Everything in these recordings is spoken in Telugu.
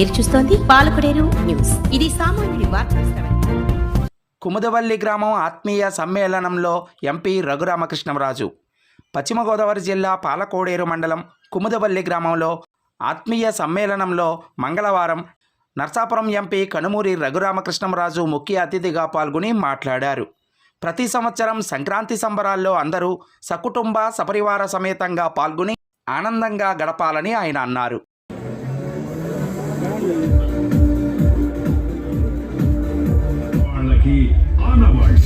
మీరు చూస్తోంది పాలకుడేరు న్యూస్. ఇది సామాన్యుడి వార్త కుముదవల్లి గ్రామం ఆత్మీయ సమ్మేళనంలో ఎంపీ రఘురామకృష్ణరాజు పశ్చిమ గోదావరి జిల్లా పాలకోడేరు మండలం కుముదవల్లి గ్రామంలో ఆత్మీయ సమ్మేళనంలో మంగళవారం నర్సాపురం ఎంపీ కనుమూరి రఘురామకృష్ణరాజు ముఖ్య అతిథిగా పాల్గొని మాట్లాడారు. ప్రతి సంవత్సరం సంక్రాంతి సంబరాల్లో అందరూ సకుటుంబ సపరివార సమేతంగా పాల్గొని ఆనందంగా గడపాలని ఆయన అన్నారు. వాళ్ళకి ఆనవాళ్ళు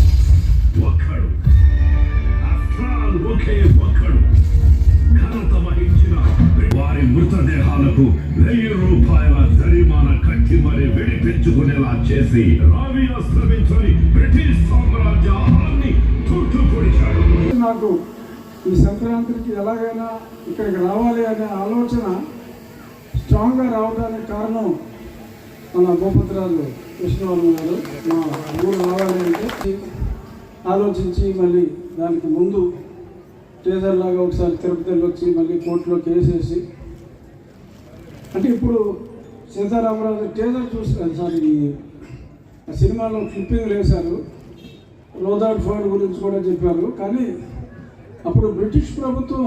ఒక్కడు. అస్త్రాలు ఒకే ఒక్కడు. ఘనత వహించిన వారి మృతదేహాలకు వెయ్యి రూపాయల జరిమానా కట్టి మరి విడిపించుకునేలా చేసి రావి అస్త్రమించని బ్రిటిష్ సామ్రాజ్యాన్ని చుట్టూ పొడిచాడు నాకు ఈ సంక్రాంతికి ఎలాగైనా ఇక్కడికి రావాలి అనే ఆలోచన స్ట్రాంగ్గా రావడానికి కారణం మన గోపత్రాలు కృష్ణవర్మ గారు. మా ఊరు రావాలి అంటే ఆలోచించి మళ్ళీ దానికి ముందు ట్రేజర్ లాగా ఒకసారి తిరుపతిలో వచ్చి మళ్ళీ కోర్టులో వేసేసి అంటే ఇప్పుడు సీతారామరాజు ట్రేజర్ చూసి సారీ ఆ సినిమాలో క్లిప్పింగ్ వేశారు. రోదాడ్ ఫోర్డ్ గురించి కూడా చెప్పారు. కానీ అప్పుడు బ్రిటిష్ ప్రభుత్వం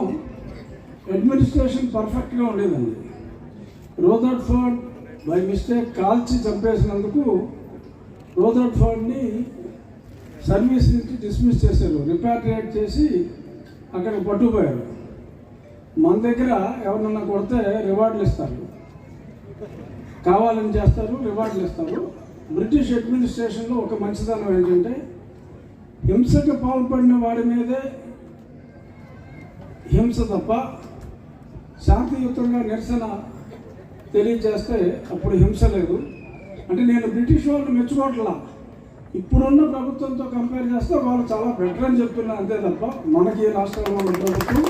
అడ్మినిస్ట్రేషన్ పర్ఫెక్ట్గా ఉండేదండి. రోదాడ్ ఫోర్డ్ బై మిస్టేక్ కాల్చి చంపేసినందుకు రోదాడ్ ఫోర్డ్ని సర్వీస్ నుంచి డిస్మిస్ చేశారు రిపాట్రియేట్ చేసి అక్కడ పట్టుకుపోయారు. మన దగ్గర ఎవరినన్నా కొడితే రివార్డులు ఇస్తారు. కావాలని చేస్తారు రివార్డులు ఇస్తారు. బ్రిటిష్ అడ్మినిస్ట్రేషన్లో ఒక మంచిదనం ఏంటంటే హింసకు పాల్పడిన వాడి మీదే హింస తప్ప శాంతియుతంగా నిరసన తెలియజేస్తే అప్పుడు హింస లేదు. అంటే నేను బ్రిటిష్ వాళ్ళని మెచ్చుకోవట్లా. ఇప్పుడున్న ప్రభుత్వంతో కంపేర్ చేస్తే వాళ్ళు చాలా బెటర్ అని చెప్తున్నా అంతే తప్ప మనకి రాష్ట్రంలో ఉన్న ప్రభుత్వం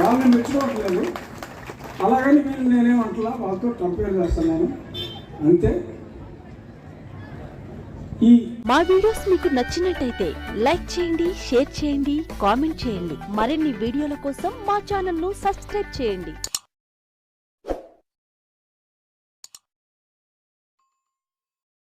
వాళ్ళని మెచ్చుకోవట్లేదు. అలాగని వీళ్ళు నేనేమంటలా వాళ్ళతో కంపేర్ చేస్తున్నాను. అంతే. ఈ మా వీడియోస్ మీకు నచ్చినట్టయితే లైక్ చేయండి షేర్ చేయండి కామెంట్ చేయండి. మరిన్ని వీడియోల కోసం మా ఛానల్ను సబ్స్క్రైబ్ చేయండి.